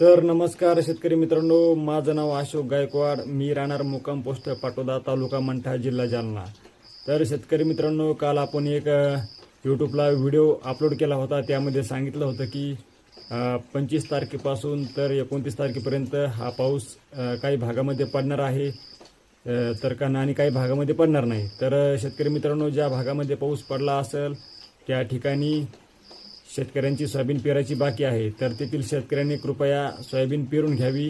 तर नमस्कार शेतकरी मित्रांनो माझं नाव अशोक गायकवाड. मी राहणार मुक्काम पोस्ट पाटोदा तालुका मंठा जिल्हा जालना. तर शेतकरी मित्रांनो काल आपण एक यूट्यूबला व्हिडिओ अपलोड केला होता. त्यामध्ये सांगितलं होतं की पंचवीस तारखेपासून तर एकोणतीस तारखेपर्यंत हा पाऊस काही भागामध्ये पडणार आहे. तर का आणि काही भागामध्ये पडणार नाही. तर शेतकरी मित्रांनो ज्या भागामध्ये पाऊस पडला असेल त्या ठिकाणी शेतकऱ्यांची सोयाबीन पेरायची बाकी आहे तर तेथील शेतकऱ्यांनी कृपया सोयाबीन पेरून घ्यावी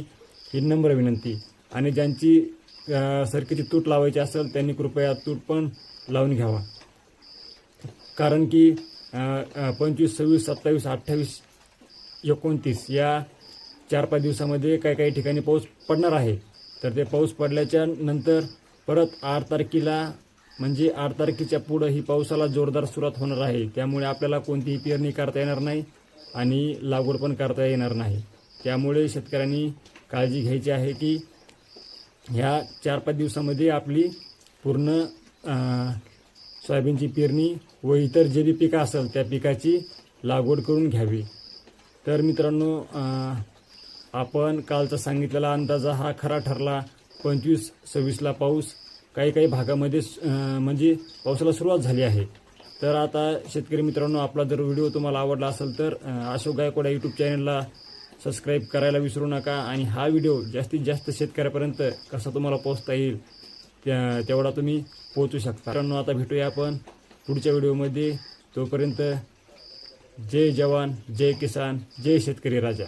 ही नम्र विनंती. आणि ज्यांची सरकीची तूट लावायची असेल त्यांनी कृपया तूट पण लावून घ्यावा. कारण की पंचवीस सव्वीस सत्तावीस अठ्ठावीस एकोणतीस या चार पाच दिवसामध्ये काही काही ठिकाणी पाऊस पडणार आहे. तर ते पाऊस पडल्याच्या नंतर परत आठ तारखेला म्हणजे आठ तारखेच्या पुढं ही पावसाला जोरदार सुरुवात होणार आहे. त्यामुळे आपल्याला कोणतीही पेरणी करता येणार नाही आणि लागवड पण करता येणार नाही. त्यामुळे शेतकऱ्यांनी काळजी घ्यायची आहे की ह्या चार पाच दिवसामध्ये आपली पूर्ण सोयाबीनची पेरणी व इतर जे बी पिकं असेल त्या पिकाची लागवड करून घ्यावी. तर मित्रांनो आपण कालचा सांगितलेला अंदाजा हा खरा ठरला. पंचवीस सव्वीसला पाऊस काही काही भागामध्ये म्हणजे पावसाला सुरुवात झाली आहे. तर आता शेतकरी मित्रांनो आपला जर व्हिडिओ तुम्हाला आवडला असेल तर अशोक गायकवाड यूट्यूब चॅनलला सबस्क्राईब करायला विसरू नका आणि हा व्हिडिओ जास्तीत जास्त शेतकऱ्यापर्यंत कसा तुम्हाला पोहोचता येईल त्या तेवढा तुम्ही पोहोचू शकता. मित्रांनो आता भेटूया आपण पुढच्या व्हिडिओमध्ये. तोपर्यंत जय जवान जय किसान जय शेतकरी राजा.